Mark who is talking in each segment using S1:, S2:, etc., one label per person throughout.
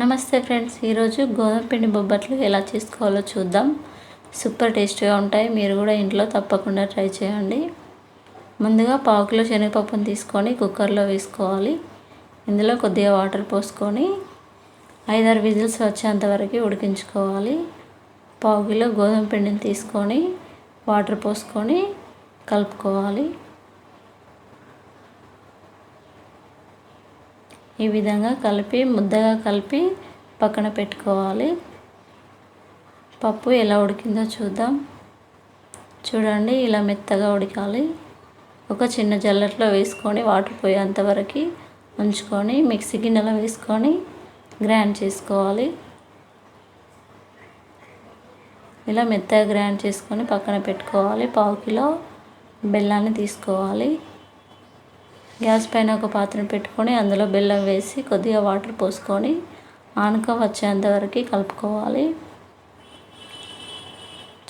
S1: నమస్తే ఫ్రెండ్స్ ఈరోజు గోధుమ పిండి బొబ్బట్లు ఎలా చేసుకోవాలో చూద్దాం. సూపర్ టేస్టీగా ఉంటాయి మీరు కూడా ఇంట్లో తప్పకుండా ట్రై చేయండి. ముందుగా పావు కిలో శనగపప్పును తీసుకొని కుక్కర్లో వేసుకోవాలి. ఇందులో కొద్దిగా వాటర్ పోసుకొని ఐదారు విజిల్స్ వచ్చేంత వరకు ఉడికించుకోవాలి. పావు కిలో గోధుమ పిండిని తీసుకొని వాటర్ పోసుకొని కలుపుకోవాలి. ఈ విధంగా కలిపి ముద్దగా కలిపి పక్కన పెట్టుకోవాలి. పప్పు ఎలా ఉడికిందో చూద్దాం. చూడండి ఇలా మెత్తగా ఉడకాలి. ఒక చిన్న జల్లట్లో వేసుకొని వాటర్ పోయేంతవరకు ఉంచుకొని మిక్సీ గిన్నెలో వేసుకొని గ్రైండ్ చేసుకోవాలి. ఇలా మెత్తగా గ్రైండ్ చేసుకొని పక్కన పెట్టుకోవాలి. పావు కిలో బెల్లాన్ని తీసుకోవాలి. గ్యాస్ పైన ఒక పాత్రను పెట్టుకొని అందులో బెల్లం వేసి కొద్దిగా వాటర్ పోసుకొని ఆనక వచ్చేంత వరకు కలుపుకోవాలి.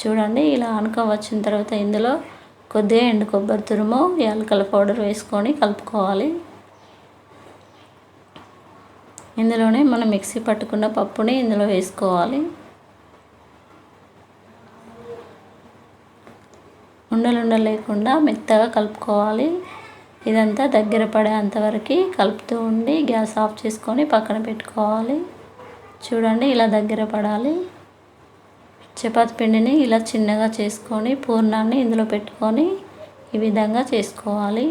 S1: చూడండి ఇలా ఆనక వచ్చిన తర్వాత ఇందులో కొద్దిగా ఎండు కొబ్బరి తురుము యాలకల పౌడర్ వేసుకొని కలుపుకోవాలి. ఇందులోనే మనం మిక్సీ పట్టుకున్న పప్పుని ఇందులో వేసుకోవాలి. ఉండలుండ లేకుండా మెత్తగా కలుపుకోవాలి. ఇదంతా దగ్గర పడేంతవరకు కలుపుతూ ఉండి గ్యాస్ ఆఫ్ చేసుకొని పక్కన పెట్టుకోవాలి. చూడండి ఇలా దగ్గర పడాలి. చపాతి పిండిని ఇలా చిన్నగా చేసుకొని పూర్ణాన్ని ఇందులో పెట్టుకొని ఈ విధంగా చేసుకోవాలి.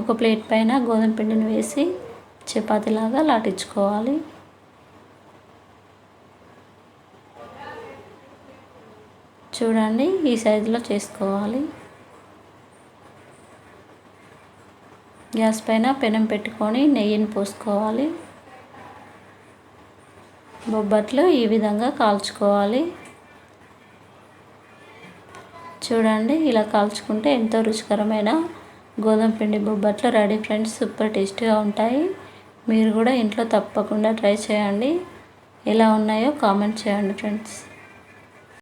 S1: ఒక ప్లేట్ పైన గోధుమ పిండిని వేసి చపాతీలాగా లాటించుకోవాలి. చూడండి ఈ సైజులో చేసుకోవాలి. గ్యాస్ పైన పెనం పెట్టుకొని నెయ్యిని పోసుకోవాలి. బొబ్బట్లు ఈ విధంగా కాల్చుకోవాలి. చూడండి ఇలా కాల్చుకుంటే ఎంతో రుచికరమైన గోధుమ పిండి బొబ్బట్లు రెడీ ఫ్రెండ్స్ సూపర్ టేస్టీగా ఉంటాయి. మీరు కూడా ఇంట్లో తప్పకుండా ట్రై చేయండి. ఎలా ఉన్నాయో కామెంట్ చేయండి ఫ్రెండ్స్.